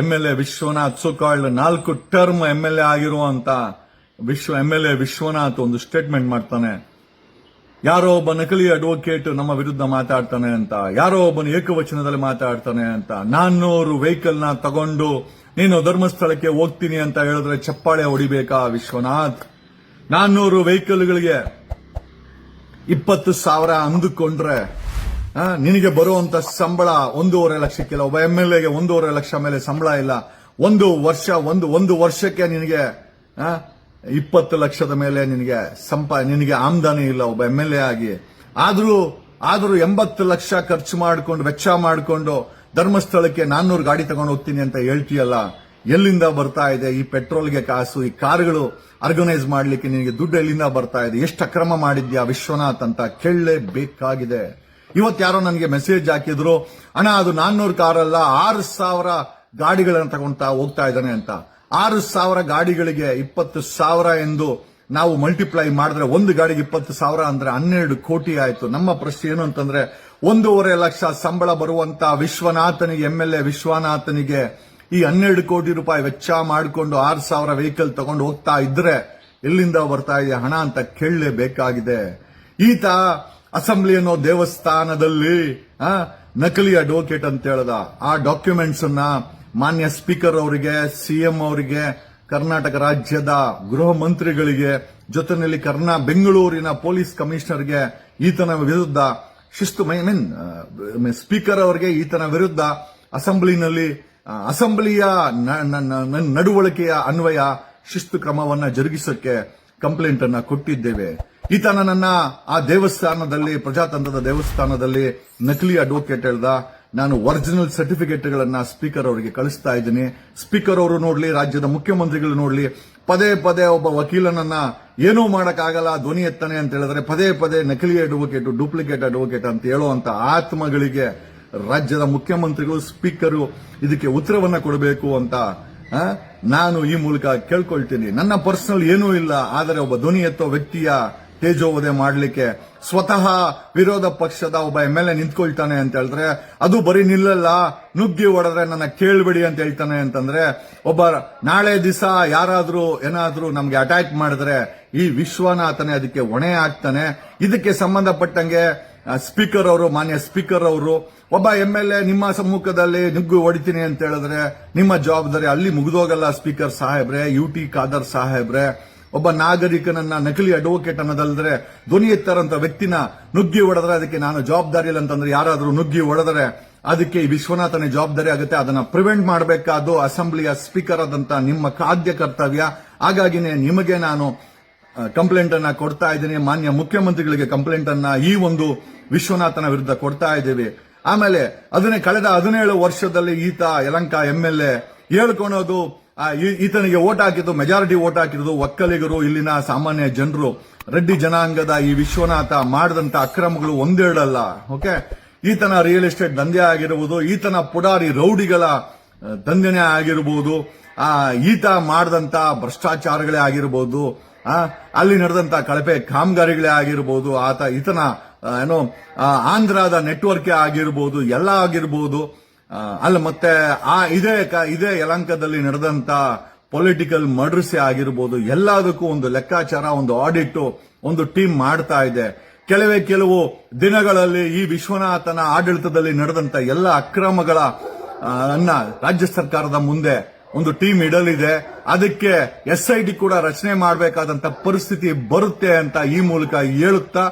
M L A Vishwanath ಸುಕಾಳ್ ನಾಲ್ಕು term M L A ಆಗಿರುವಂತ ವಿಶ್ವ ಎಂ ಎಲ್ ಎ ವಿಶ್ವನಾಥ್ ಒಂದು ಸ್ಟೇಟ್ಮೆಂಟ್ ಮಾಡ್ತಾನೆ. ಯಾರೋ ಒಬ್ಬ ನಕಲಿ ಅಡ್ವೊಕೇಟ್ ನಮ್ಮ ವಿರುದ್ಧ ಮಾತಾಡ್ತಾನೆ ಅಂತ, ಯಾರೋ ಒಬ್ಬನು ಏಕವಚನದಲ್ಲಿ ಮಾತಾಡ್ತಾನೆ ಅಂತ, ನಾನ್ನೂರು ವೆಹಿಕಲ್ನ ತಗೊಂಡು ನೀನು ಧರ್ಮಸ್ಥಳಕ್ಕೆ ಹೋಗ್ತೀನಿ ಅಂತ ಹೇಳಿದ್ರೆ ಚಪ್ಪಾಳೆ ಹೊಡಿಬೇಕಾ ವಿಶ್ವನಾಥ್? ನಾನ್ನೂರು ವೆಹಿಕಲ್ಗಳಿಗೆ ಇಪ್ಪತ್ತು ಸಾವಿರ ಅಂದುಕೊಂಡ್ರೆ ನಿನಗೆ ಬರುವಂತ ಸಂಬಳ ಒಂದೂವರೆ ಲಕ್ಷಕ್ಕಿಲ್ಲ ಒಬ್ಬ ಎಂ ಎಲ್ ಎಗೆ ಒಂದೂವರೆ ಲಕ್ಷ ಮೇಲೆ ಸಂಬಳ ಇಲ್ಲ. ಒಂದು ವರ್ಷ, ಒಂದು ಒಂದು ವರ್ಷಕ್ಕೆ ನಿನಗೆ ಇಪ್ಪತ್ತು ಲಕ್ಷದ ಮೇಲೆ ನಿನಗೆ ಸಂಪ, ನಿನಗೆ ಆಮದಾನಿ ಇಲ್ಲ ಒಬ್ಬ ಎಂ ಎಲ್ ಎ ಆಗಿ. ಆದರೂ ಆದರೂ ಎಂಬತ್ತು ಲಕ್ಷ ಖರ್ಚು ಮಾಡಿಕೊಂಡು, ವೆಚ್ಚ ಮಾಡಿಕೊಂಡು ಧರ್ಮಸ್ಥಳಕ್ಕೆ ನಾನ್ನೂರು ಗಾಡಿ ತಗೊಂಡು ಹೋಗ್ತೀನಿ ಅಂತ ಹೇಳ್ತೀಯಲ್ಲ, ಎಲ್ಲಿಂದ ಬರ್ತಾ ಇದೆ? ಈ ಪೆಟ್ರೋಲ್ಗೆ ಕಾಸು, ಈ ಕಾರುಗಳು ಆರ್ಗನೈಸ್ ಮಾಡಲಿಕ್ಕೆ ನಿನಗೆ ದುಡ್ಡು ಎಲ್ಲಿಂದ ಬರ್ತಾ ಇದೆ? ಎಷ್ಟು ಅಕ್ರಮ ಮಾಡಿದ್ಯಾ ವಿಶ್ವನಾಥ್ ಅಂತ ಕೇಳಲೇಬೇಕಾಗಿದೆ. ಇವತ್ತು ಯಾರೋ ನನಗೆ ಮೆಸೇಜ್ ಹಾಕಿದ್ರು, ಅಣ್ಣ, ಅದು ನಾನ್ನೂರು ಕಾರಲ್ಲ, ಆರು ಸಾವಿರ ಗಾಡಿಗಳನ್ನು ತಗೊಂತಾ ಹೋಗ್ತಾ ಇದ್ದಾನೆ ಅಂತ. ಆರು ಸಾವಿರ ಗಾಡಿಗಳಿಗೆ ಇಪ್ಪತ್ತು ಸಾವಿರ ಎಂದು ನಾವು ಮಲ್ಟಿಪ್ಲೈ ಮಾಡಿದ್ರೆ ಒಂದು ಗಾಡಿಗೆ ಇಪ್ಪತ್ತು ಸಾವಿರ ಅಂದ್ರೆ ಹನ್ನೆರಡು ಕೋಟಿ ಆಯಿತು. ನಮ್ಮ ಪ್ರಶ್ನೆ ಏನು ಅಂತಂದ್ರೆ, ಒಂದೂವರೆ ಲಕ್ಷ ಸಂಬಳ ಬರುವಂತ ವಿಶ್ವನಾಥನಿಗೆ, ಎಂ ಎಲ್ ಎ ವಿಶ್ವನಾಥನಿಗೆ ಈ ಹನ್ನೆರಡು ಕೋಟಿ ರೂಪಾಯಿ ವೆಚ್ಚ ಮಾಡಿಕೊಂಡು ಆರು ಸಾವಿರ ವೆಹಿಕಲ್ ತಗೊಂಡು ಹೋಗ್ತಾ ಇದ್ರೆ ಎಲ್ಲಿಂದ ಬರ್ತಾ ಇದೆ ಹಣ ಅಂತ ಕೇಳಲೇಬೇಕಾಗಿದೆ. ಈತ ಅಸೆಂಬ್ಲಿ ಅನ್ನೋ ದೇವಸ್ಥಾನದಲ್ಲಿ ನಕಲಿ ಅಡ್ವೊಕೇಟ್ ಅಂತ ಹೇಳ್ದ. ಆ ಡಾಕ್ಯುಮೆಂಟ್ಸ್ ಅನ್ನ ಮಾನ್ಯ ಸ್ಪೀಕರ್ ಅವರಿಗೆ ಸಿಎಂ ಅವರಿಗೆ, ಕರ್ನಾಟಕ ರಾಜ್ಯದ ಗೃಹ ಮಂತ್ರಿಗಳಿಗೆ, ಜೊತೆಯಲ್ಲಿ ಕರ್ನಾ ಬೆಂಗಳೂರಿನ ಪೊಲೀಸ್ ಕಮಿಷನರ್ಗೆ ಈತನ ವಿರುದ್ಧ ಶಿಸ್ತು ಐ ಮೀನ್ ಸ್ಪೀಕರ್ ಅವರಿಗೆ ಈತನ ವಿರುದ್ಧ ಅಸೆಂಬ್ಲಿನಲ್ಲಿ ಅಸೆಂಬ್ಲಿಯ ನಡವಳಿಕೆಯ ಅನ್ವಯ ಶಿಸ್ತು ಕ್ರಮವನ್ನ ಜರುಗಿಸಕ್ಕೆ ಕಂಪ್ಲೇಂಟ್ ಅನ್ನ ಕೊಟ್ಟಿದ್ದೇವೆ. ಈತನ ನನ್ನ ಆ ದೇವಸ್ಥಾನದಲ್ಲಿ, ಪ್ರಜಾತಂತ್ರದ ದೇವಸ್ಥಾನದಲ್ಲಿ ನಕಲಿ ಅಡ್ವೊಕೇಟ್ ಹೇಳ್ದ. ನಾನು ಒರಿಜಿನಲ್ ಸರ್ಟಿಫಿಕೇಟ್ಗಳನ್ನ ಸ್ಪೀಕರ್ ಅವರಿಗೆ ಕಳಿಸ್ತಾ ಇದ್ದೀನಿ. ಸ್ಪೀಕರ್ ಅವರು ನೋಡ್ಲಿ, ರಾಜ್ಯದ ಮುಖ್ಯಮಂತ್ರಿಗಳು ನೋಡ್ಲಿ, ಪದೇ ಪದೇ ಒಬ್ಬ ವಕೀಲನನ್ನ ಏನೂ ಮಾಡಕ್ಕಾಗಲ್ಲ, ಧ್ವನಿ ಎತ್ತನೆ ಅಂತ ಹೇಳಿದ್ರೆ, ಪದೇ ಪದೇ ನಕಲಿ ಅಡ್ವೊಕೇಟ್ ಡೂಪ್ಲಿಕೇಟ್ ಅಡ್ವೊಕೇಟ್ ಅಂತ ಹೇಳುವಂತ ಆತ್ಮಗಳಿಗೆ ರಾಜ್ಯದ ಮುಖ್ಯಮಂತ್ರಿಗಳು ಸ್ಪೀಕರು ಇದಕ್ಕೆ ಉತ್ತರವನ್ನ ಕೊಡಬೇಕು ಅಂತ ನಾನು ಈ ಮೂಲಕ ಕೇಳ್ಕೊಳ್ತೀನಿ. ನನ್ನ ಪರ್ಸನಲ್ ಏನೂ ಇಲ್ಲ, ಆದರೆ ಒಬ್ಬ ಧ್ವನಿ ಎತ್ತೋ ವ್ಯಕ್ತಿಯ ತೇಜೋವಧೆ ಮಾಡಲಿಕ್ಕೆ ಸ್ವತಃ ವಿರೋಧ ಪಕ್ಷದ ಒಬ್ಬ ಎಂ ಎಲ್ ಎ ನಿಂತ್ಕೊಳ್ತಾನೆ ಅಂತ ಹೇಳಿದ್ರೆ ಅದು ಬರೀ ನಿಲ್ಲಲ್ಲ, ನುಗ್ಗಿ ಹೊಡೆದ್ರೆ ನನ್ನ ಕೇಳಬೇಡಿ ಅಂತ ಹೇಳ್ತಾನೆ ಅಂತಂದ್ರೆ ಒಬ್ಬ ನಾಳೆ ದಿವಸ ಯಾರಾದರೂ ಏನಾದರೂ ನಮಗೆ ಅಟ್ಯಾಕ್ ಮಾಡಿದ್ರೆ ಈ ವಿಶ್ವನಾಥನೇ ಅದಕ್ಕೆ ಹೊಣೆ ಆಗ್ತಾನೆ. ಇದಕ್ಕೆ ಸಂಬಂಧಪಟ್ಟಂಗೆ ಸ್ಪೀಕರ್ ಅವರು, ಮಾನ್ಯ ಸ್ಪೀಕರ್ ಅವರು, ಒಬ್ಬ ಎಂ ಎಲ್ ಎ ನಿಮ್ಮ ಸಮ್ಮುಖದಲ್ಲಿ ನುಗ್ಗು ಹೊಡಿತೀನಿ ಅಂತ ಹೇಳಿದ್ರೆ ನಿಮ್ಮ ಜವಾಬ್ದಾರಿ ಅಲ್ಲಿ ಮುಗಿದೋಗಲ್ಲ ಸ್ಪೀಕರ್ ಸಾಹೇಬ್ರೆ ಯು ಟಿ ಖಾದರ್ ಸಾಹೇಬ್ರೆ. ಒಬ್ಬ ನಾಗರಿಕನನ್ನ ನಕಲಿ ಅಡ್ವೊಕೇಟ್ ಅನ್ನೋದಲ್ದ್ರೆ ಧ್ವನಿ ಎತ್ತರಂತ ವ್ಯಕ್ತಿನ ನುಗ್ಗಿ ಹೊಡೆದ್ರೆ ಅದಕ್ಕೆ ನಾನು ಜವಾಬ್ದಾರಿ ಇಲ್ಲ ಅಂತಂದ್ರೆ ಯಾರಾದರೂ ನುಗ್ಗಿ ಹೊಡೆದ್ರೆ ಅದಕ್ಕೆ ಈ ವಿಶ್ವನಾಥನೇ ಜವಾಬ್ದಾರಿ ಆಗುತ್ತೆ. ಅದನ್ನ ಪ್ರಿವೆಂಟ್ ಮಾಡಬೇಕಾದ್ದು ಅಸೆಂಬ್ಲಿಯ ಸ್ಪೀಕರ್ ಆದಂತ ನಿಮ್ಮ ಖಾದ್ಯ ಕರ್ತವ್ಯ. ಹಾಗಾಗಿನೇ ನಿಮಗೆ ನಾನು ಕಂಪ್ಲೇಂಟ್ ಅನ್ನ ಕೊಡ್ತಾ ಇದ್ದೀನಿ. ಮಾನ್ಯ ಮುಖ್ಯಮಂತ್ರಿಗಳಿಗೆ ಕಂಪ್ಲೇಂಟ್ ಅನ್ನ ಈ ಒಂದು ವಿಶ್ವನಾಥನ ವಿರುದ್ಧ ಕೊಡ್ತಾ ಇದ್ದೀವಿ. ಆಮೇಲೆ ಅದನ್ನೇ ಕಳೆದ ಹದಿನೇಳು ವರ್ಷದಲ್ಲಿ ಈತ ಯಲಂಕ ಎಂ ಎಲ್ ಎ ಹೇಳ್ಕೊಳೋದು ಈತನಿಗೆ ಓಟ್ ಹಾಕಿದ್ದು ಮೆಜಾರಿಟಿ ಓಟ್ ಹಾಕಿದ್ದು ಒಕ್ಕಲಿಗರು ಇಲ್ಲಿನ ಸಾಮಾನ್ಯ ಜನರು. ರೆಡ್ಡಿ ಜನಾಂಗದ ಈ ವಿಶ್ವನಾಥ ಮಾಡಿದಂತ ಅಕ್ರಮಗಳು ಒಂದೆರಡಲ್ಲ ಓಕೆ? ಈತನ ರಿಯಲ್ ಎಸ್ಟೇಟ್ ದಂಧೆ ಆಗಿರುವುದು ಈತನ ಪುಡಾರಿ ರೌಡಿಗಳ ದಂಧೆನೇ ಆಗಿರಬಹುದು ಆ ಈತ ಮಾಡಿದಂತ ಭ್ರಷ್ಟಾಚಾರಗಳೇ ಆಗಿರಬಹುದು ಆ, ಅಲ್ಲಿ ನಡೆದಂತ ಕಳಪೆ ಕಾಮಗಾರಿಗಳೇ ಆಗಿರಬಹುದು ಆತ ಈತನ ಏನು ಆಂಧ್ರದ ನೆಟ್ವರ್ಕ್ ಆಗಿರಬಹುದು ಎಲ್ಲ ಆಗಿರಬಹುದು ಅಲ್ಲ, ಮತ್ತೆ ಆ ಇದೇ ಇದೇ ಯಲಂಕದಲ್ಲಿ ನಡೆದಂತ ಪೊಲಿಟಿಕಲ್ ಮರ್ಡರ್ಸೇ ಆಗಿರ್ಬೋದು, ಎಲ್ಲದಕ್ಕೂ ಒಂದು ಲೆಕ್ಕಾಚಾರ, ಒಂದು ಆಡಿಟ್ ಒಂದು ಟೀಮ್ ಮಾಡ್ತಾ ಇದೆ. ಕೆಲವೇ ಕೆಲವು ದಿನಗಳಲ್ಲಿ ಈ ವಿಶ್ವನಾಥನ ಆಡಳಿತದಲ್ಲಿ ನಡೆದಂತ ಎಲ್ಲ ಅಕ್ರಮಗಳ ಅನ್ನ ರಾಜ್ಯ ಸರ್ಕಾರದ ಮುಂದೆ ಒಂದು ಟೀಮ್ ಇಡಲಿದೆ. ಅದಕ್ಕೆ ಎಸ್ ಐ ಟಿ ಕೂಡ ರಚನೆ ಮಾಡಬೇಕಾದಂತ ಪರಿಸ್ಥಿತಿ ಬರುತ್ತೆ ಅಂತ ಈ ಮೂಲಕ ಹೇಳುತ್ತಾ,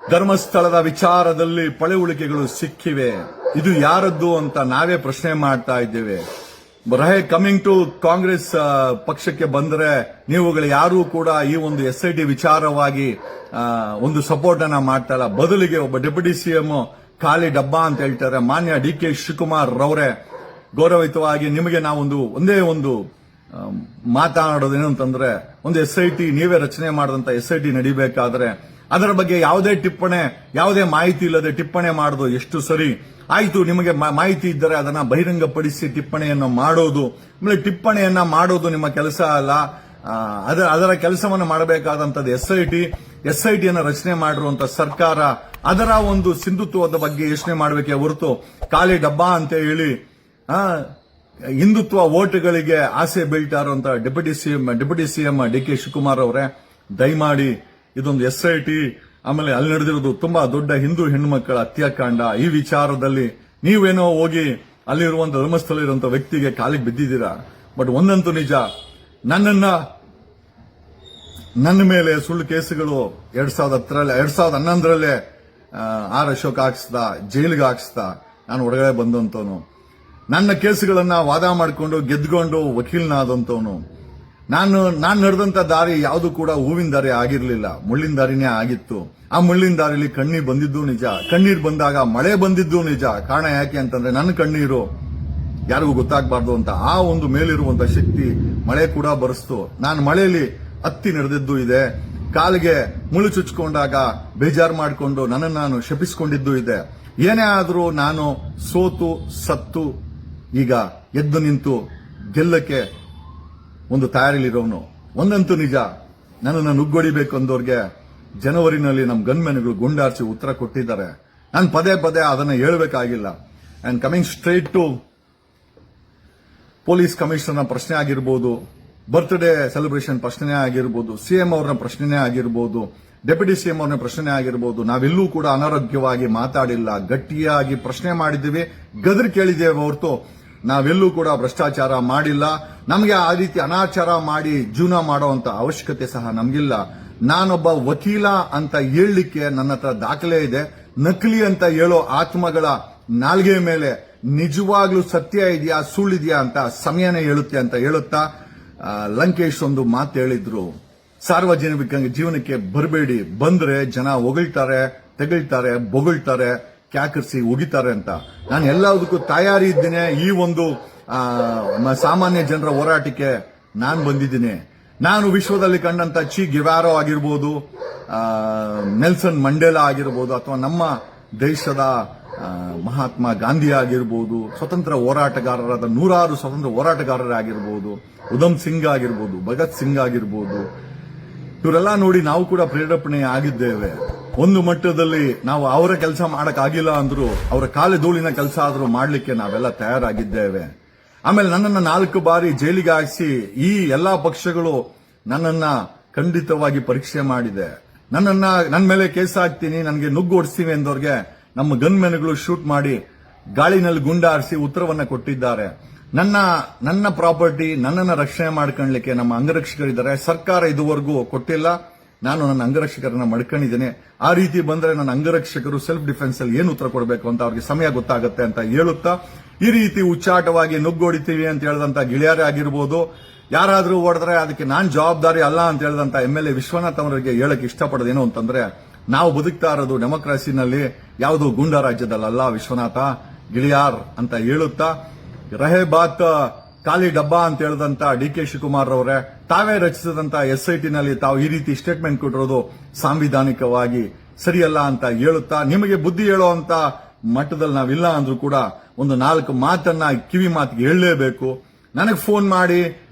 ಧರ್ಮಸ್ಥಳದ ವಿಚಾರದಲ್ಲಿ ಪಳೆಯುಳಿಕೆಗಳು ಸಿಕ್ಕಿವೆ. ಇದು ಯಾರದ್ದು ಅಂತ ನಾವೇ ಪ್ರಶ್ನೆ ಮಾಡ್ತಾ ಇದ್ದೇವೆ. ರಹೆ ಕಮಿಂಗ್ ಟು ಕಾಂಗ್ರೆಸ್ ಪಕ್ಷಕ್ಕೆ ಬಂದರೆ ನೀವುಗಳು ಯಾರೂ ಕೂಡ ಈ ಒಂದು ಎಸ್ ಐ ಟಿ ವಿಚಾರವಾಗಿ ಒಂದು ಸಪೋರ್ಟ್ ಅನ್ನ ಮಾಡ್ತಾರ ಬದಲಿಗೆ ಒಬ್ಬ ಡೆಪ್ಯೂಟಿ ಸಿಎಂ ಖಾಲಿ ಡಬ್ಬಾ ಅಂತ ಹೇಳ್ತಾರೆ. ಮಾನ್ಯ ಡಿ ಕೆ ಶಿವಕುಮಾರ್ ರವರೇ ಗೌರವಿತವಾಗಿ ನಿಮಗೆ ನಾವೊಂದು, ಒಂದೇ ಒಂದು ಮಾತನಾಡೋದೇನು ಅಂತಂದ್ರೆ ಒಂದು ಎಸ್ ಐ ಟಿ ನೀವೇ ರಚನೆ ಮಾಡಿದಂತ ಎಸ್ ಐ ಟಿ ನಡಿಬೇಕಾದ್ರೆ ಅದರ ಬಗ್ಗೆ ಯಾವುದೇ ಟಿಪ್ಪಣೆ, ಯಾವುದೇ ಮಾಹಿತಿ ಇಲ್ಲದೆ ಟಿಪ್ಪಣೆ ಮಾಡೋದು ಎಷ್ಟು ಸರಿ? ಆಯಿತು, ನಿಮಗೆ ಮಾಹಿತಿ ಇದ್ದರೆ ಅದನ್ನ ಬಹಿರಂಗಪಡಿಸಿ ಟಿಪ್ಪಣಿಯನ್ನು ಮಾಡೋದು. ಆಮೇಲೆ ಟಿಪ್ಪಣೆಯನ್ನ ಮಾಡೋದು ನಿಮ್ಮ ಕೆಲಸ ಅಲ್ಲ. ಅದರ ಅದರ ಕೆಲಸವನ್ನು ಮಾಡಬೇಕಾದಂಥದ್ದು S I T. S I ಟಿಯನ್ನು ರಚನೆ ಮಾಡಿರುವಂತಹ ಸರ್ಕಾರ ಅದರ ಒಂದು ಸಿಂಧುತ್ವದ ಬಗ್ಗೆ ಯೋಚನೆ ಮಾಡಬೇಕೇ ಹೊರತು ಖಾಲಿ ಡಬ್ಬಾ ಅಂತ ಹೇಳಿ ಹಿಂದುತ್ವ ಓಟ್ಗಳಿಗೆ ಆಸೆ ಬೀಳ್ತಾ ಇರುವಂತ deputy CM deputy CM D K Shivakumar ಅವರೇ, ದಯಮಾಡಿ ಇದೊಂದು ಎಸ್ ಐ ಟಿ ಆಮೇಲೆ ಅಲ್ಲಿ ನಡೆದಿರೋದು ತುಂಬಾ ದೊಡ್ಡ ಹಿಂದೂ ಹೆಣ್ಣುಮಕ್ಕಳ ಹತ್ಯಾಕಾಂಡ. ಈ ವಿಚಾರದಲ್ಲಿ ನೀವೇನೋ ಹೋಗಿ ಅಲ್ಲಿರುವಂತ ಧರ್ಮಸ್ಥಳ ಇರುವಂತ ವ್ಯಕ್ತಿಗೆ ಕಾಲಿಗೆ ಬಿದ್ದಿದ್ದೀರಾ? ಬಟ್ ಒಂದಂತೂ ನಿಜ, ನನ್ನನ್ನ, ನನ್ನ ಮೇಲೆ ಸುಳ್ಳು ಕೇಸುಗಳು ಎರಡ್ ಸಾವಿರದ ಹತ್ತರಲ್ಲಿ, ಎರಡ್ ಸಾವಿರದ ಹನ್ನೊಂದರಲ್ಲೇ ಆರ್ ಅಶೋಕ್ ಹಾಕ್ಸ್ದ, ಜೈಲಿಗೆ ಹಾಕ್ಸ್ದ. ನಾನು ಒಳಗಡೆ ಬಂದಂತವನು. ನನ್ನ ಕೇಸುಗಳನ್ನ ವಾದ ಮಾಡಿಕೊಂಡು ಗೆದ್ಕೊಂಡು ವಕೀಲನಾದಂತವನು. ನಾನು ನಾನು ನಡೆದಂತ ದಾರಿ ಯಾವುದು ಕೂಡ ಹೂವಿನ ದಾರಿ ಆಗಿರಲಿಲ್ಲ. ಮುಳ್ಳಿನ ದಾರಿನೇ ಆಗಿತ್ತು. ಆ ಮುಳ್ಳಿನ ದಾರಿಲಿ ಕಣ್ಣೀರ್ ಬಂದಿದ್ದು ನಿಜ. ಕಣ್ಣೀರು ಬಂದಾಗ ಮಳೆ ಬಂದಿದ್ದು ನಿಜ. ಕಾರಣ ಯಾಕೆ ಅಂತಂದ್ರೆ ನನ್ನ ಕಣ್ಣೀರು ಯಾರಿಗೂ ಗೊತ್ತಾಗಬಾರ್ದು ಅಂತ. ಆ ಒಂದು ಮೇಲಿರುವಂತ ಶಕ್ತಿ ಮಳೆ ಕೂಡ ಬರೆಸ್ತು. ನಾನು ಮಳೆಯಲ್ಲಿ ಹತ್ತಿ ನಡೆದಿದ್ದು ಇದೆ. ಕಾಲಿಗೆ ಮುಳು ಚುಚ್ಕೊಂಡಾಗ ಬೇಜಾರು ಮಾಡಿಕೊಂಡು ನನ್ನನ್ನು ನಾನು ಶಪಿಸಿಕೊಂಡಿದ್ದು ಇದೆ. ಏನೇ ಆದರೂ ನಾನು ಸೋತು, ಸತ್ತು ಈಗ ಎದ್ದು ನಿಂತು ಗೆಲ್ಲಕ್ಕೆ ಒಂದು ತಯಾರಿಲಿರೋನು ಒಂದಂತೂ ನಿಜ. ನನ್ನನ್ನು ನುಗ್ಗೊಡಿಬೇಕು ಅಂದವ್ರಿಗೆ ಜನವರಿನಲ್ಲಿ ನಮ್ಮ ಗನ್ಮೆನ್ಗಳು ಗುಂಡಾರ್ಚಿ ಉತ್ತರ ಕೊಟ್ಟಿದ್ದಾರೆ. ನಾನು ಪದೇ ಪದೇ ಅದನ್ನು ಹೇಳಬೇಕಾಗಿಲ್ಲ. And coming straight to police ಕಮಿಷನರ್ನ ಪ್ರಶ್ನೆ ಆಗಿರ್ಬೋದು ಬರ್ತ್ಡೇ ಸೆಲೆಬ್ರೇಷನ್ ಪ್ರಶ್ನೆ ಆಗಿರ್ಬೋದು ಸಿಎಂ ಅವ್ರನ್ನ ಪ್ರಶ್ನೆ ಆಗಿರ್ಬೋದು ಡೆಪ್ಯೂಟಿ ಸಿಎಂ ಅವ್ರನ್ನ ಪ್ರಶ್ನೆ ಆಗಿರ್ಬೋದು, ನಾವೆಲ್ಲೂ ಕೂಡ ಅನಾರೋಗ್ಯವಾಗಿ ಮಾತಾಡಿಲ್ಲ. ಗಟ್ಟಿಯಾಗಿ ಪ್ರಶ್ನೆ ಮಾಡಿದ್ದೀವಿ. ಗದರ್ ಕೇಳಿದ್ದೇವೆ ಹೊರತು ನಾವೆಲ್ಲೂ ಕೂಡ ಭ್ರಷ್ಟಾಚಾರ ಮಾಡಿಲ್ಲ. ನಮಗೆ ಆ ರೀತಿ ಅನಾಚಾರ ಮಾಡಿ ಜೀವನ ಮಾಡುವಂತ ಅವಶ್ಯಕತೆ ಸಹ ನಮಗಿಲ್ಲ. ನಾನೊಬ್ಬ ವಕೀಲ ಅಂತ ಹೇಳಲಿಕ್ಕೆ ನನ್ನ ಹತ್ರ ದಾಖಲೆ ಇದೆ. ನಕಲಿ ಅಂತ ಹೇಳೋ ಆತ್ಮಗಳ ನಾಲ್ಗೆ ಮೇಲೆ ನಿಜವಾಗ್ಲೂ ಸತ್ಯ ಇದೆಯಾ, ಸುಳ್ಳಿದೆಯಾ ಅಂತ ಸಮಯನೇ ಹೇಳುತ್ತೆ ಅಂತ ಹೇಳುತ್ತಾ ಲಂಕೇಶ್ ಒಂದು ಮಾತು ಹೇಳಿದ್ರು. ಸಾರ್ವಜನಿಕ ಜೀವನಕ್ಕೆ ಬರಬೇಡಿ. ಬಂದ್ರೆ ಜನ ಹೊಗಳ್ತಾರೆ, ತೆಗಳ್ತಾರೆ, ಬೊಗಳ್ತಾರೆ. ಕ್ಯಾಕರ್ಸಿ ಉಗಿತಾರೆ ಅಂತ. ನಾನು ಎಲ್ಲದಕ್ಕೂ ತಯಾರಿ ಇದ್ದೇನೆ ಈ ಒಂದು ಸಾಮಾನ್ಯ ಜನರ ಹೋರಾಟಕ್ಕೆ ನಾನು ಬಂದಿದ್ದೀನಿ. ನಾನು ವಿಶ್ವದಲ್ಲಿ ಕಂಡಂತ ಚಿ ಗಿವ್ಯಾರೋ ಆಗಿರ್ಬೋದು ನೆಲ್ಸನ್ ಮಂಡೇಲಾ ಆಗಿರ್ಬೋದು, ಅಥವಾ ನಮ್ಮ ದೇಶದ ಮಹಾತ್ಮ ಗಾಂಧಿ ಆಗಿರ್ಬೋದು, ಸ್ವತಂತ್ರ ಹೋರಾಟಗಾರರಾದ ನೂರಾರು ಸ್ವತಂತ್ರ ಹೋರಾಟಗಾರರಾಗಿರ್ಬೋದು ಉಧಮ್ ಸಿಂಗ್ ಆಗಿರ್ಬೋದು, ಭಗತ್ ಸಿಂಗ್ ಆಗಿರ್ಬೋದು, ಇವರೆಲ್ಲ ನೋಡಿ ನಾವು ಕೂಡ ಪ್ರೇರೇಪಣೆ ಆಗಿದ್ದೇವೆ. ಒಂದು ಮಟ್ಟದಲ್ಲಿ ನಾವು ಅವರ ಕೆಲಸ ಮಾಡಕ್ ಆಗಿಲ್ಲ ಅಂದ್ರು, ಅವರ ಕಾಲು ಧೂಳಿನ ಕೆಲಸ ಆದ್ರೂ ಮಾಡ್ಲಿಕ್ಕೆ ನಾವೆಲ್ಲ ತಯಾರಾಗಿದ್ದೇವೆ. ಆಮೇಲೆ ನನ್ನನ್ನ ನಾಲ್ಕು ಬಾರಿ ಜೈಲಿಗೆ ಹಾಕಿಸಿ ಈ ಎಲ್ಲಾ ಪಕ್ಷಗಳು ನನ್ನನ್ನ ಖಂಡಿತವಾಗಿ ಪರೀಕ್ಷೆ ಮಾಡಿದೆ. ನನ್ನನ್ನ ನನ್ನ ಮೇಲೆ ಕೇಸ್ ಹಾಕ್ತೀನಿ, ನನಗೆ ನುಗ್ಗು ಓಡಿಸ್ತೀವಿ ಎಂದವ್ರಿಗೆ ನಮ್ಮ ಗನ್ಮೆನ್ಗಳು ಶೂಟ್ ಮಾಡಿ ಗಾಳಿನಲ್ಲಿ ಗುಂಡಾರಿಸಿ ಉತ್ತರವನ್ನ ಕೊಟ್ಟಿದ್ದಾರೆ. ನನ್ನ ನನ್ನ ಪ್ರಾಪರ್ಟಿ ನನ್ನನ್ನ ರಕ್ಷಣೆ ಮಾಡ್ಕೊಳ್ಳಿಕ್ಕೆ ನಮ್ಮ ಅಂಗರಕ್ಷಕರಿದ್ದಾರೆ. ಸರ್ಕಾರ ಇದುವರೆಗೂ ಕೊಟ್ಟಿಲ್ಲ. ನಾನು ನನ್ನ ಅಂಗರಕ್ಷಕರನ್ನ ಮಡ್ಕೊಂಡಿದ್ದೇನೆ. ಆ ರೀತಿ ಬಂದರೆ ನನ್ನ ಅಂಗರಕ್ಷಕರು ಸೆಲ್ಫ್ ಡಿಫೆನ್ಸ್ ಅಲ್ಲಿ ಏನು ಉತ್ತರ ಕೊಡಬೇಕು ಅಂತ ಅವ್ರಿಗೆ ಸಮಯ ಗೊತ್ತಾಗುತ್ತೆ ಅಂತ ಹೇಳುತ್ತಾ, ಈ ರೀತಿ ಉಚ್ಚಾಟವಾಗಿ ನುಗ್ಗೊಡಿತೀವಿ ಅಂತ ಹೇಳಿದಂತ ಗಿಳಿಯಾರೇ ಆಗಿರ್ಬೋದು. ಯಾರಾದರೂ ಓಡಿದ್ರೆ ಅದಕ್ಕೆ ನಾನು ಜವಾಬ್ದಾರಿ ಅಲ್ಲ ಅಂತ ಹೇಳಿದಂತ ಎಂ ಎಲ್ ಎ ವಿಶ್ವನಾಥ್ ಅವರಿಗೆ ಹೇಳಕ್ ಇಷ್ಟಪಡೋದೇನು ಅಂತಂದ್ರೆ, ನಾವು ಬದುಕ್ತಾ ಇರೋದು ಡೆಮೋಕ್ರಸಿನಲ್ಲಿ, ಯಾವುದು ಗುಂಡ ರಾಜ್ಯದಲ್ಲ ವಿಶ್ವನಾಥ, ಗಿಳಿಯಾರ್ ಅಂತ ಹೇಳುತ್ತಾ, ರಹೆ ಬಾತ್ ಖಾಲಿ ಡಬ್ಬಾ ಅಂತ ಹೇಳಿದಂತ ಡಿ ಕೆ ಶಿವಕುಮಾರ್ ಅವರೇ ತಾವೇ ರಚಿಸಿದಂತಹ ಎಸ್ ಐ ನಲ್ಲಿ ತಾವು ಈ ರೀತಿ ಸ್ಟೇಟ್ಮೆಂಟ್ ಕೊಟ್ಟಿರೋದು ಸಾಂವಿಧಾನಿಕವಾಗಿ ಸರಿಯಲ್ಲ ಅಂತ ಹೇಳುತ್ತಾ, ನಿಮಗೆ ಬುದ್ಧಿ ಹೇಳುವಂತ ಮಟ್ಟದಲ್ಲಿ ನಾವಿಲ್ಲ ಅಂದ್ರೂ ಕೂಡ ಒಂದು ನಾಲ್ಕು ಮಾತನ್ನ ಕಿವಿ ಮಾತಿಗೆ ಹೇಳಲೇಬೇಕು. ನನಗೆ ಫೋನ್ ಮಾಡಿ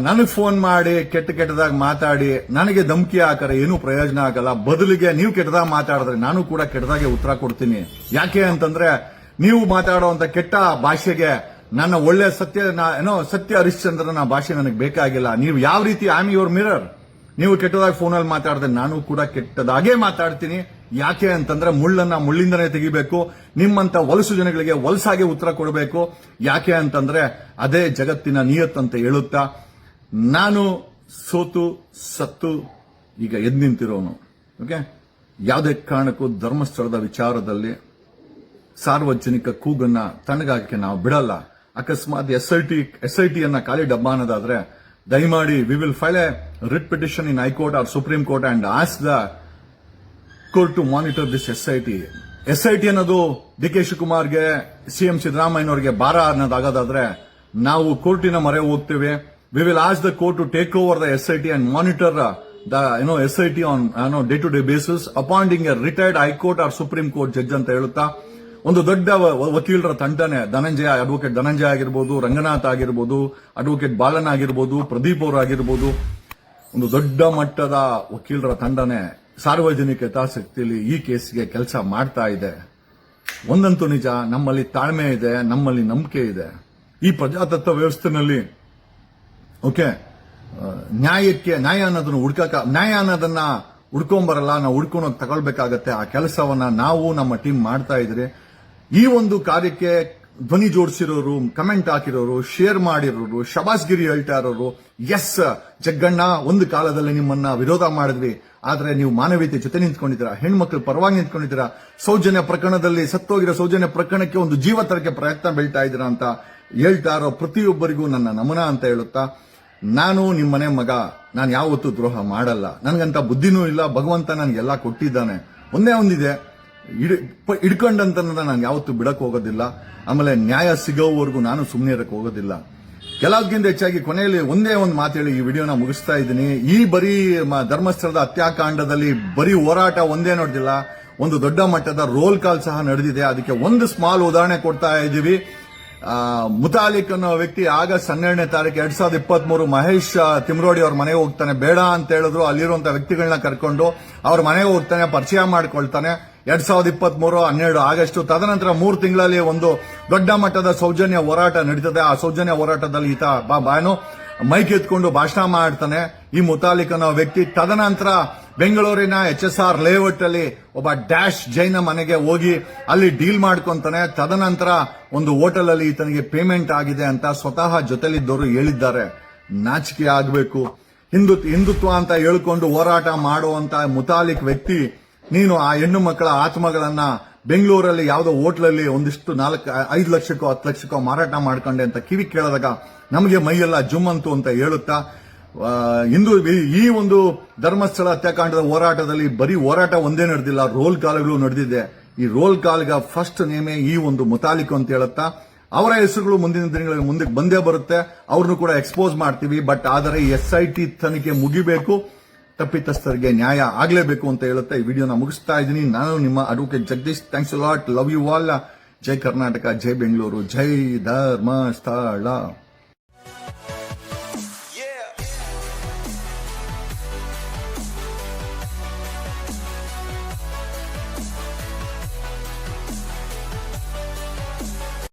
ನನಗೆ ಫೋನ್ ಮಾಡಿ, ಕೆಟ್ಟ ಕೆಟ್ಟದಾಗ ಮಾತಾಡಿ, ನನಗೆ ಧಮಕಿ ಹಾಕರೆ ಏನೂ ಪ್ರಯೋಜನ ಆಗಲ್ಲ. ಬದಲಿಗೆ ನೀವು ಕೆಟ್ಟದಾಗ ಮಾತಾಡಿದ್ರೆ ನಾನು ಕೂಡ ಕೆಟ್ಟದಾಗೆ ಉತ್ತರ ಕೊಡ್ತೀನಿ. ಯಾಕೆ ಅಂತಂದ್ರೆ, ನೀವು ಮಾತಾಡುವಂತ ಕೆಟ್ಟ ಭಾಷೆಗೆ ನನ್ನ ಒಳ್ಳೆ ಸತ್ಯ ಏನೋ ಸತ್ಯ ಹರಿಶ್ಚಂದ್ರನ ಭಾಷೆ ನನಗೆ ಬೇಕಾಗಿಲ್ಲ. ನೀವು ಯಾವ ರೀತಿ ಐ ಆಮ್ ಯುವರ್ ಮಿರರ್ ನೀವು ಕೆಟ್ಟದಾಗಿ ಫೋನಲ್ಲಿ ಮಾತಾಡಿದ್ರೆ ನಾನು ಕೂಡ ಕೆಟ್ಟದಾಗೇ ಮಾತಾಡ್ತೀನಿ. ಯಾಕೆ ಅಂತಂದ್ರೆ ಮುಳ್ಳನ್ನ ಮುಳ್ಳಿಂದನೇ ತೆಗಿಬೇಕು. ನಿಮ್ಮಂತ ವಲಸು ಜನಗಳಿಗೆ ವಲಸಾಗೆ ಉತ್ತರ ಕೊಡಬೇಕು. ಯಾಕೆ ಅಂತಂದ್ರೆ ಅದೇ ಜಗತ್ತಿನ ನಿಯತ್ ಅಂತ ಹೇಳುತ್ತಾ, ನಾನು ಸೋತು, ಸತ್ತು, ಈಗ ಎದ್ ನಿಂತಿರೋನು. ಓಕೆ ಯಾವುದೇ ಕಾರಣಕ್ಕೂ ಧರ್ಮಸ್ಥಳದ ವಿಚಾರದಲ್ಲಿ ಸಾರ್ವಜನಿಕ ಕೂಗನ್ನ ತಣ್ಣಗಾಗಕ್ಕೆ ನಾವು ಬಿಡಲ್ಲ. ಅಕಸ್ಮಾತ್ S I T S I T ಅನ್ನ ಖಾಲಿ ಡಬ್ಬ ಅನ್ನೋದಾದ್ರೆ, ದಯಮಾಡಿ we will file a writ petition in high court or Supreme Court and ask the court to monitor this S I T S I T ಅನ್ನೋದು D K ಶಿವಕುಮಾರ್ಗೆ CM ಸಿದ್ದರಾಮಯ್ಯನವರಿಗೆ ಬಾರ ಅನ್ನೋದಾಗೋದಾದ್ರೆ, ನಾವು ಕೋರ್ಟಿನ ಮೊರೆ ಹೋಗ್ತೇವೆ. We will ask the court to take over the S I T and monitor the ಏನೋ S I T on day to day basis appointing a retired high court or Supreme Court judge ಅಂತ ಹೇಳುತ್ತಾ ಒಂದು ದೊಡ್ಡ ವಕೀಲರ ತಂಡನೇ. Dhananjaya advocate Dhananjaya ಆಗಿರ್ಬೋದು, ರಂಗನಾಥ್ ಆಗಿರ್ಬೋದು advocate Balan ಆಗಿರ್ಬೋದು, ಪ್ರದೀಪ್ ಅವರು ಆಗಿರ್ಬೋದು. ಒಂದು ದೊಡ್ಡ ಮಟ್ಟದ ವಕೀಲರ ತಂಡನೆ ಸಾರ್ವಜನಿಕ ಹಿತಾಸಕ್ತಿಯಲ್ಲಿ ಈ ಕೇಸ್ಗೆ ಕೆಲಸ ಮಾಡ್ತಾ ಇದೆ. ಒಂದಂತೂ ನಿಜ, ನಮ್ಮಲ್ಲಿ ತಾಳ್ಮೆ ಇದೆ, ನಮ್ಮಲ್ಲಿ ನಂಬಿಕೆ ಇದೆ. ಈ ಪ್ರಜಾತತ್ವ ವ್ಯವಸ್ಥೆನಲ್ಲಿ, ಓಕೆ ನ್ಯಾಯಕ್ಕೆ, ನ್ಯಾಯ ಅನ್ನೋದನ್ನು ಹುಡ್ಕಕ, ನ್ಯಾಯ ಅನ್ನೋದನ್ನ ಹುಡ್ಕೊಂಬರಲ್ಲ, ನಾವು ಹುಡ್ಕೊಂಡು ಹೋಗಿ ತಗೊಳ್ಬೇಕಾಗತ್ತೆ. ಆ ಕೆಲಸವನ್ನ ನಾವು ನಮ್ಮ ಟೀಮ್ ಮಾಡ್ತಾ ಇದ್ರೆ. ಈ ಒಂದು ಕಾರ್ಯಕ್ಕೆ ಧ್ವನಿ ಜೋಡಿಸಿರೋರು ಕಮೆಂಟ್ ಹಾಕಿರೋರು ಶೇರ್ ಮಾಡಿರೋರು, ಶಬಾಸ್ಗಿರಿ ಹೇಳ್ತಾ ಇರೋರು ಎಸ್ ಜಗ್ಗಣ್ಣ, ಒಂದು ಕಾಲದಲ್ಲಿ ನಿಮ್ಮನ್ನ ವಿರೋಧ ಮಾಡಿದ್ವಿ. ಆದ್ರೆ ನೀವು ಮಾನವೀಯತೆ ಜೊತೆ ನಿಂತ್ಕೊಂಡಿದ್ದೀರಾ, ಹೆಣ್ಮಕ್ಳು ಪರವಾಗಿ ನಿಂತ್ಕೊಂಡಿದ್ದೀರಾ, ಸೌಜನ್ಯ ಪ್ರಕರಣದಲ್ಲಿ ಸತ್ತೋಗಿರೋ ಸೌಜನ್ಯ ಪ್ರಕರಣಕ್ಕೆ ಒಂದು ಜೀವ ತರಕ್ಕೆ ಪ್ರಯತ್ನ ಬೀಳ್ತಾ ಇದ್ದೀರಾ ಅಂತ ಹೇಳ್ತಾ ಇರೋ ಪ್ರತಿಯೊಬ್ಬರಿಗೂ ನನ್ನ ನಮನ ಅಂತ ಹೇಳುತ್ತಾ, ನಾನು ನಿಮ್ಮನೆ ಮಗ, ನಾನು ಯಾವತ್ತೂ ದ್ರೋಹ ಮಾಡಲ್ಲ. ನನಗಂತ ಬುದ್ಧಿನೂ ಇಲ್ಲ, ಭಗವಂತ ನನಗೆಲ್ಲ ಕೊಟ್ಟಿದ್ದಾನೆ. ಒಂದೇ ಒಂದಿದೆ. ಹಿಡ್ಕೊಂಡಂತ ನಾನು ಯಾವತ್ತೂ ಬಿಡಕ್ ಹೋಗೋದಿಲ್ಲ. ಆಮೇಲೆ ನ್ಯಾಯ ಸಿಗೋವರೆಗೂ ನಾನು ಸುಮ್ಮನೆ ಇರಕ್ ಹೋಗೋದಿಲ್ಲ. ಎಲ್ಲದಕ್ಕಿಂತ ಹೆಚ್ಚಾಗಿ ಕೊನೆಯಲ್ಲಿ ಒಂದೇ ಒಂದು ಮಾತು ಹೇಳಿ ಈ ವಿಡಿಯೋನ ಮುಗಿಸ್ತಾ ಇದ್ದೀನಿ. ಈ ಬರೀ ಧರ್ಮಸ್ಥಳದ ಹತ್ಯಾಕಾಂಡದಲ್ಲಿ ಬರೀ ಹೋರಾಟ ಒಂದೇ ನೋಡ್ದಿಲ್ಲ. ಒಂದು ದೊಡ್ಡ ಮಟ್ಟದ ರೋಲ್ ಕಾಲ್ ಸಹ ನಡೆದಿದೆ. ಅದಕ್ಕೆ ಒಂದು ಸ್ಮಾಲ್ ಉದಾಹರಣೆ ಕೊಡ್ತಾ ಇದ್ದೀವಿ. ಮುತಾಲಿಕ್ ಅನ್ನೋ ವ್ಯಕ್ತಿ ಆಗಸ್ಟ್ ಹನ್ನೆರಡನೇ ತಾರೀಕು ಎರಡ್ ಸಾವಿರದ ಇಪ್ಪತ್ತ್ ಮೂರು ಮಹೇಶ್ ತಿಮ್ರೋಡಿ ಅವ್ರ ಮನೆಗೆ ಹೋಗ್ತಾನೆ. ಬೇಡ ಅಂತ ಹೇಳಿದ್ರು. ಅಲ್ಲಿರುವಂತ ವ್ಯಕ್ತಿಗಳನ್ನ ಕರ್ಕೊಂಡು ಅವ್ರ ಮನೆಗೆ ಹೋಗ್ತಾನೆ, ಪರಿಚಯ ಮಾಡ್ಕೊಳ್ತಾನೆ. ಎರಡ್ ಸಾವಿರದ ಇಪ್ಪತ್ತ್ ಮೂರು ಹನ್ನೆರಡು ಆಗಸ್ಟ್, ತದನಂತರ ಮೂರು ತಿಂಗಳಲ್ಲಿ ಒಂದು ದೊಡ್ಡ ಮಟ್ಟದ ಸೌಜನ್ಯ ಹೋರಾಟ ನಡೀತದೆ. ಆ ಸೌಜನ್ಯ ಹೋರಾಟದಲ್ಲಿ ಈತ ಬಾ, ಬಾನು ಮೈಕ್ ಎತ್ಕೊಂಡು ಭಾಷಣ ಮಾಡ್ತಾನೆ. ಈ ಮುತಾಲಿಕ್ ಅನ್ನೋ ವ್ಯಕ್ತಿ ತದನಂತರ ಬೆಂಗಳೂರಿನ ಎಚ್ ಎಸ್ ಆರ್ ಲೇಔಟ್ ಅಲ್ಲಿ ಒಬ್ಬ ಡ್ಯಾಶ್ ಜೈನ ಮನೆಗೆ ಹೋಗಿ ಅಲ್ಲಿ ಡೀಲ್ ಮಾಡ್ಕೊಂತಾನೆ. ತದನಂತರ ಒಂದು ಹೋಟೆಲ್ ಅಲ್ಲಿ ಈತನಿಗೆ ಪೇಮೆಂಟ್ ಆಗಿದೆ ಅಂತ ಸ್ವತಃ ಜೊತೆಲಿದ್ದವರು ಹೇಳಿದ್ದಾರೆ. ನಾಚಿಕೆ ಆಗಬೇಕು. ಹಿಂದು, ಹಿಂದುತ್ವ ಅಂತ ಹೇಳ್ಕೊಂಡು ಹೋರಾಟ ಮಾಡುವಂತ ಮುತಾಲಿಕ್ ವ್ಯಕ್ತಿ, ನೀನು ಆ ಹೆಣ್ಣು ಮಕ್ಕಳ ಆತ್ಮಗಳನ್ನ ಬೆಂಗಳೂರಲ್ಲಿ ಯಾವುದೋ ಹೋಟ್ಲಲ್ಲಿ ಒಂದಿಷ್ಟು ನಾಲ್ಕು, ಐದು ಲಕ್ಷಕ್ಕೋ, ಹತ್ತು ಲಕ್ಷಕ್ಕೋ ಮಾರಾಟ ಮಾಡ್ಕೊಂಡೆ ಅಂತ ಕಿವಿ ಕೇಳಿದಾಗ ನಮಗೆ ಮೈಯೆಲ್ಲ ಜುಮ್ಮಂತು ಅಂತ ಹೇಳುತ್ತಾ ಈ- ಈ ಒಂದು ಧರ್ಮಸ್ಥಳ ಹತ್ಯಾಕಾಂಡದ ಹೋರಾಟದಲ್ಲಿ ಬರೀ ಹೋರಾಟ ಒಂದೇ ನಡೆದಿಲ್ಲ, ರೋಲ್ ಕಾಲ್ಗಳು ನಡೆದಿದೆ. ಈ ರೋಲ್ ಕಾಲ್ಗ ಫಸ್ಟ್ ನೇಮೆ ಈ ಒಂದು ಮುತಾಲಿಕು ಅಂತ ಹೇಳುತ್ತಾ, ಅವರ ಹೆಸರುಗಳು ಮುಂದಿನ ದಿನಗಳಲ್ಲಿ ಮುಂದಕ್ಕೆ ಬಂದೇ ಬರುತ್ತೆ. ಅವ್ರನ್ನು ಕೂಡ ಎಕ್ಸ್ಪೋಸ್ ಮಾಡ್ತೀವಿ ಬಟ್ ಆದರೆ ಎಸ್ ಐ ಟಿ ತನಿಖೆ ಮುಗಿಬೇಕು, ತಪ್ಪಿತಸ್ಥರಿಗೆ ನ್ಯಾಯ ಆಗಲೇಬೇಕು ಅಂತ ಹೇಳುತ್ತೆ ಈ ವಿಡಿಯೋನ ಮುಗಿಸ್ತಾ ಇದ್ದೀನಿ. ನಾನು ನಿಮ್ಮ advocate Jagadish. Thanks lot love you all ಜೈ ಕರ್ನಾಟಕ, ಜೈ ಬೆಂಗಳೂರು, ಜೈ ಧರ್ಮಸ್ಥಳ.